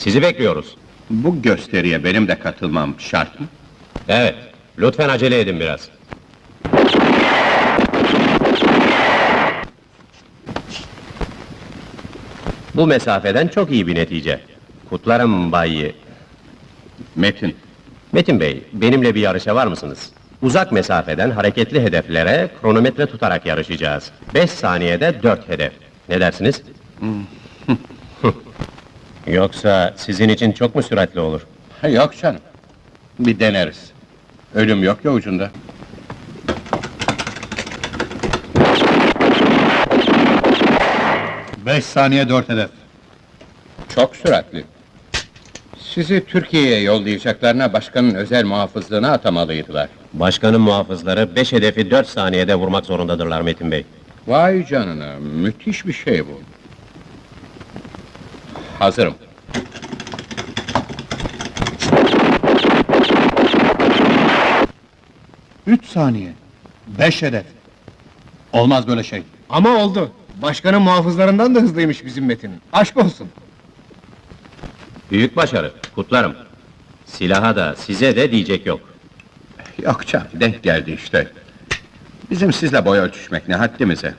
Sizi bekliyoruz. Bu gösteriye benim de katılmam şart mı? Evet, lütfen acele edin biraz. Bu mesafeden çok iyi bir netice. Kutlarım Bay... Metin, Metin Bey, benimle bir yarışa var mısınız? Uzak mesafeden hareketli hedeflere kronometre tutarak yarışacağız. Beş saniyede dört hedef. Ne dersiniz? Yoksa sizin için çok mu süratli olur? yok canım. Bir deneriz. Ölüm yok ya ucunda. Beş saniye dört hedef. Çok süratli. Sizi Türkiye'ye yollayacaklarına başkanın özel muhafızlığına atamalıydılar. Başkanın muhafızları beş hedefi dört saniyede vurmak zorundadırlar Metin Bey. Vay canına, müthiş bir şey bu. Hazırım. Üç saniye. Beş hedef. Olmaz böyle şey. Ama oldu. Başkanın muhafızlarından da hızlıymış bizim Metin. Aşk olsun. Büyük başarı, kutlarım. Silaha da, size de diyecek yok. Yok canım, denk geldi işte. Bizim sizle boy ölçüşmek ne haddimize.